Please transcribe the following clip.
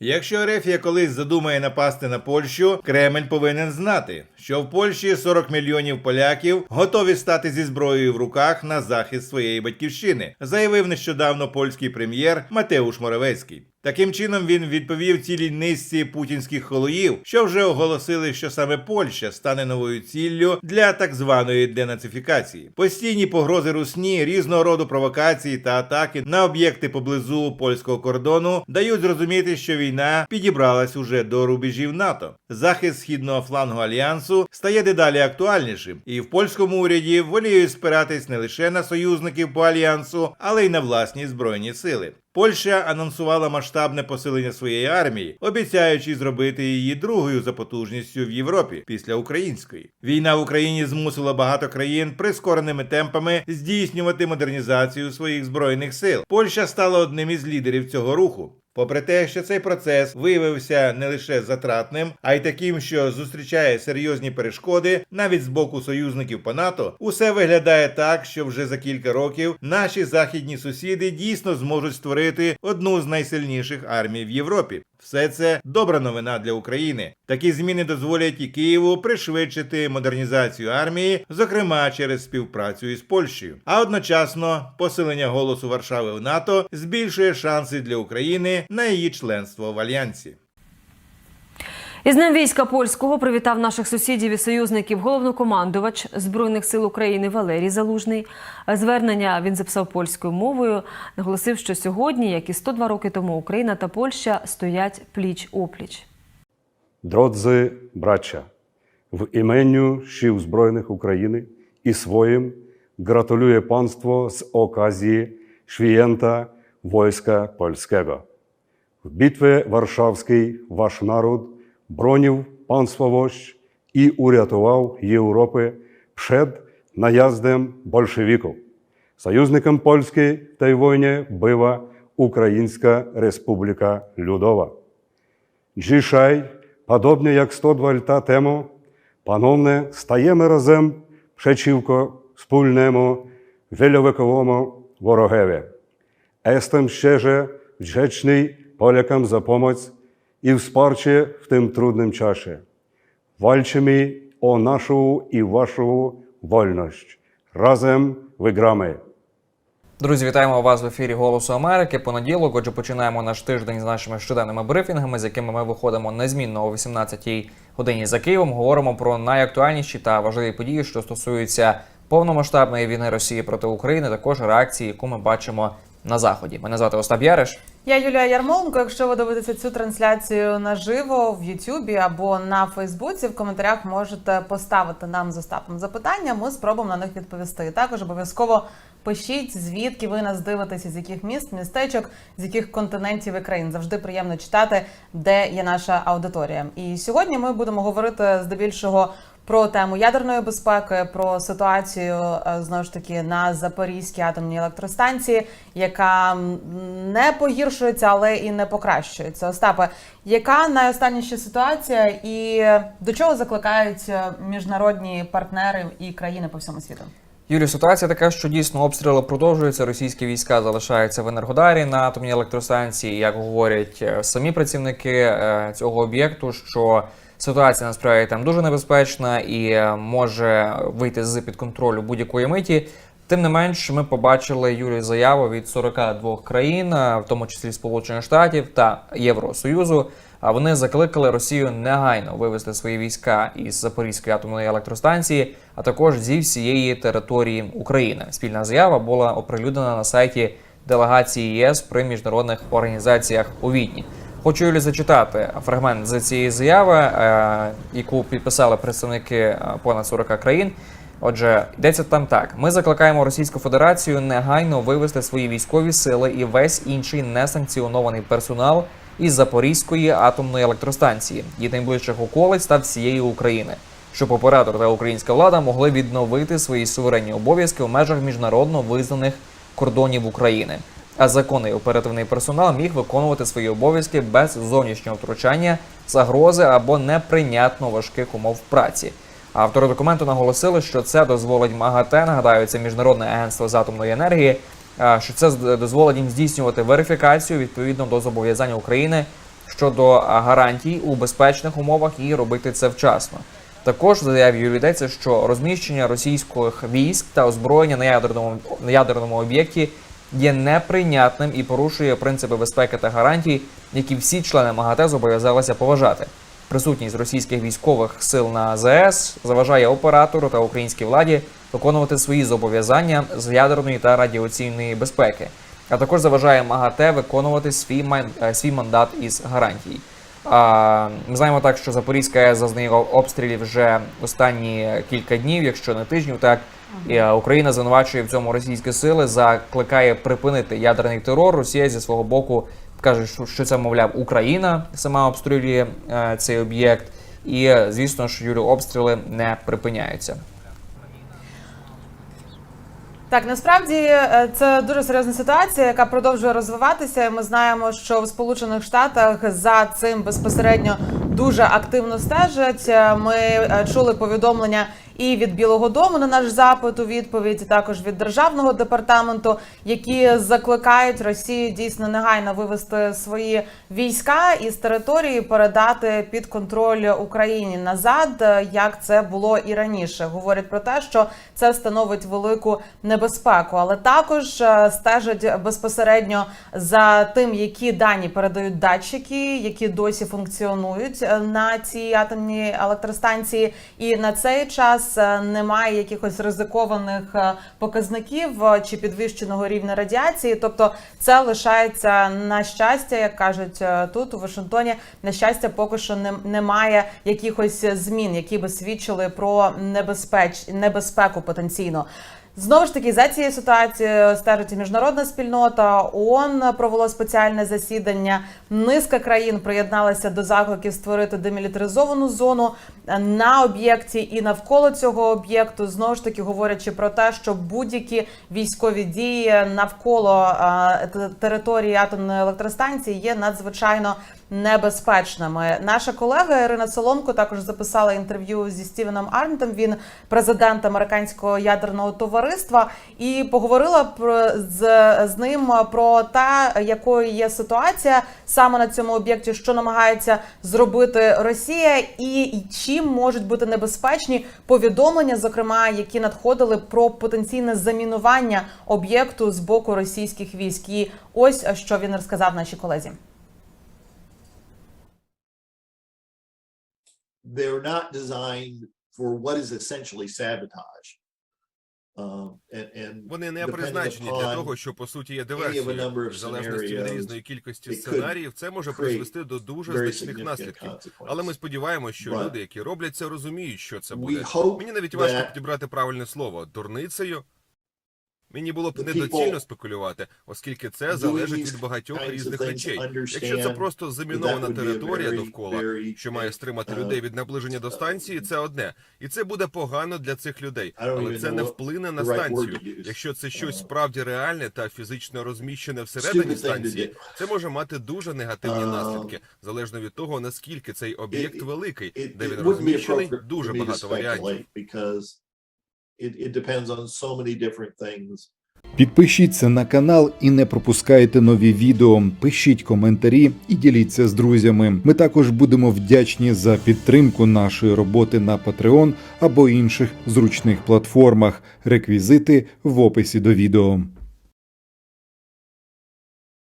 Якщо Рефія колись задумає напасти на Польщу, Кремль повинен знати, що в Польщі 40 мільйонів поляків готові стати зі зброєю в руках на захист своєї батьківщини, заявив нещодавно польський прем'єр Матеуш Моровецький. Таким чином він відповів цілій низці путінських холоїв, що вже оголосили, що саме Польща стане новою ціллю для так званої денацифікації. Постійні погрози русні, різного роду провокації та атаки на об'єкти поблизу польського кордону дають зрозуміти, що війна підібралась уже до рубежів НАТО. Захист східного флангу альянсу стає дедалі актуальнішим, і в польському уряді воліють спиратись не лише на союзників по альянсу, але й на власні збройні сили. Польща анонсувала масштабне посилення своєї армії, обіцяючи зробити її другою за потужністю в Європі після української. Війна в Україні змусила багато країн прискореними темпами здійснювати модернізацію своїх збройних сил. Польща стала одним із лідерів цього руху. Попри те, що цей процес виявився не лише затратним, а й таким, що зустрічає серйозні перешкоди навіть з боку союзників по НАТО, усе виглядає так, що вже за кілька років наші західні сусіди дійсно зможуть створити одну з найсильніших армій в Європі. Все це добра новина для України. Такі зміни дозволять і Києву пришвидшити модернізацію армії, зокрема через співпрацю із Польщею. А одночасно посилення голосу Варшави в НАТО збільшує шанси для України на її членство в альянсі. Із Днем війська польського привітав наших сусідів і союзників головнокомандувач збройних сил України Валерій Залужний. Звернення він записав польською мовою. Наголосив, що сьогодні, як і 102 роки тому, Україна та Польща стоять пліч опліч. Drodzy bracia, w imieniu Sił Zbrojnych Ukrainy i swoim gratuluję Państwu z okazji Święta Wojska Polskiego. W Bitwie Warszawskiej Wasz bronił państwowość i uratował Europę przed tej wojnie była Ukraińska Republika Ludowa. Dzisiaj, podobnie jak 102 lata temu, ponownie stajemy razem przeciwko wspólnemu, wielowekowemu wrogowi. Jestem szczerze wdzięczny Polakom za pomoc i wsparcie w tym trudnym czasie. Walczymy o naszą i waszą wolność. Razem wygramy. Друзі, вітаємо вас в ефірі Голосу Америки. Понеділок. Отже, починаємо наш тиждень з нашими щоденними брифінгами, з якими ми виходимо незмінно о 18-й годині за Києвом. Говоримо про найактуальніші та важливі події, що стосуються повномасштабної війни Росії проти України. Також реакції, яку ми бачимо на заході. Мене звати Остап Яриш. Я Юлія Ярмоленко. Якщо ви дивитеся цю трансляцію наживо в Ютубі або на Фейсбуці, в коментарях можете поставити нам з Остапом запитання. Ми спробуємо на них відповісти. Також обов'язково пишіть, звідки ви нас дивитеся, з яких міст, містечок, з яких континентів і країн. Завжди приємно читати, де є наша аудиторія. І сьогодні ми будемо говорити здебільшого про тему ядерної безпеки, про ситуацію е, знову ж таки на Запорізькій атомній електростанції, яка не погіршується, але і не покращується. Остапе, яка найостанніша ситуація, і до чого закликають е, міжнародні партнери і країни по всьому світу? Юлі, ситуація така, що дійсно обстріли продовжуються. Російські війська залишаються в Енергодарі на атомній електростанції. Як говорять е, самі працівники е, цього об'єкту, що ситуація насправді там дуже небезпечна і е, може вийти з під контролю будь-якої миті. Тим не менш, ми побачили Юлі заяву від 42 країн, в тому числі Сполучених Штатів та Євросоюзу. А вони закликали Росію негайно вивести свої війська із Запорізької атомної електростанції, а також зі всієї території України. Спільна заява була оприлюднена на сайті делегації ЄС при міжнародних організаціях у Відні. Хочу Юлі зачитати фрагмент з цієї заяви, е, яку підписали представники е, понад 40 країн. Отже, йдеться там так: ми закликаємо Російську Федерацію негайно вивести свої військові сили і весь інший несанкціонований персонал із Запорізької атомної електростанції, її найближчих околиць та всієї України, щоб оператор та українська влада могли відновити свої суверенні обов'язки у межах міжнародно визнаних кордонів України. А законний оперативний персонал міг виконувати свої обов'язки без зовнішнього втручання, загрози або неприйнятно важких умов праці. Автори документу наголосили, що це дозволить МАГАТЕ, нагадаю, це міжнародне агентство з атомної енергії, що це дозволить їм здійснювати верифікацію відповідно до зобов'язань України щодо гарантій у безпечних умовах і робити це вчасно. Також в заяві йдеться, що розміщення російських військ та озброєння на ядерному на ядерному об'єкті є неприйнятним і порушує принципи безпеки та гарантій, які всі члени МАГАТЕ зобов'язалися поважати. Присутність російських військових сил на АЗС заважає оператору та українській владі виконувати свої зобов'язання з ядерної та радіаційної безпеки, а також заважає МАГАТЕ виконувати свій е, свій мандат із гарантій. Ми знаємо так, що Запорізька АЕС зазнає обстрілів вже останні кілька днів, якщо не тижнів. Так і е, Україна звинувачує в цьому російські сили, закликає припинити ядерний терор. Росія зі свого боку каже, що- це мовляв Україна сама обстрілює е, цей об'єкт. І звісно ж, Юлю, обстріли не припиняються. Так, насправді е, це дуже серйозна ситуація, яка продовжує розвиватися. Ми знаємо, що в Сполучених Штатах за цим безпосередньо дуже активно стежать. Е, Ми чули повідомлення і від Білого Дому на наш запит у відповідь, і також від державного департаменту, які закликають Росію дійсно негайно вивести свої війська із території, передати під контроль Україні назад, е, як це було і раніше. Говорять про те, що це становить велику небезпеку, але також е, стежать безпосередньо за тим, які дані передають датчики, які досі функціонують е, на цій атомній електростанції, і на цей час е, немає якихось ризикованих е, показників е, чи підвищеного рівня радіації. Тобто, це лишається на щастя, як кажуть тут у Вашингтоні. На щастя, поки що немає якихось змін, які би свідчили про небезпеч небезпеку потенційно. Знову ж таки, за цією ситуацією стежить і міжнародна спільнота. ООН провело спеціальне засідання. Низка країн приєдналася до закликів створити демілітаризовану зону на об'єкті і навколо цього об'єкту. Знову ж таки, говорячи про те, що будь-які військові дії навколо е, території атомної електростанції є надзвичайно небезпечними. Наша колега Ірина Соломко також записала інтерв'ю зі Стівеном Арнтом. Він президент американського ядерного товариства, і поговорила про з, з ним про те, якою є ситуація саме на цьому об'єкті, що намагається зробити Росія, і чим можуть бути небезпечні повідомлення, зокрема, які надходили про потенційне замінування об'єкту з боку російських військ. І ось що він розказав нашій колезі. They're not designed for what is essentially sabotage. Um, and, and Вони не depending призначені upon для того, що по суті є any of a диверсією. of В залежності від scenarios, різної кількості it could сценаріїв, це може create призвести до дуже very значних significant наслідків. Але ми сподіваємося, що люди, які роблять це, розуміють, що це we буде. hope Мені навіть важко that підібрати правильне слово дурницею. Мені було б недоцільно спекулювати, оскільки це залежить від багатьох різних речей. Якщо це просто замінована територія довкола, що має стримати uh, людей від наближення до станції, це одне, і це буде погано для цих людей. Але це не вплине на станцію. Якщо це щось Uh, справді реальне та фізично розміщене всередині станції, це може мати дуже негативні Uh, наслідки, залежно від того наскільки цей об'єкт великий, де він розміщений. Дуже багато варіантів. It, it depends on so many different things. Підпишіться на канал і не пропускайте нові відео. Пишіть коментарі і діліться з друзями. Ми також будемо вдячні за підтримку нашої роботи на Patreon або інших зручних платформах. Реквізити в описі до відео.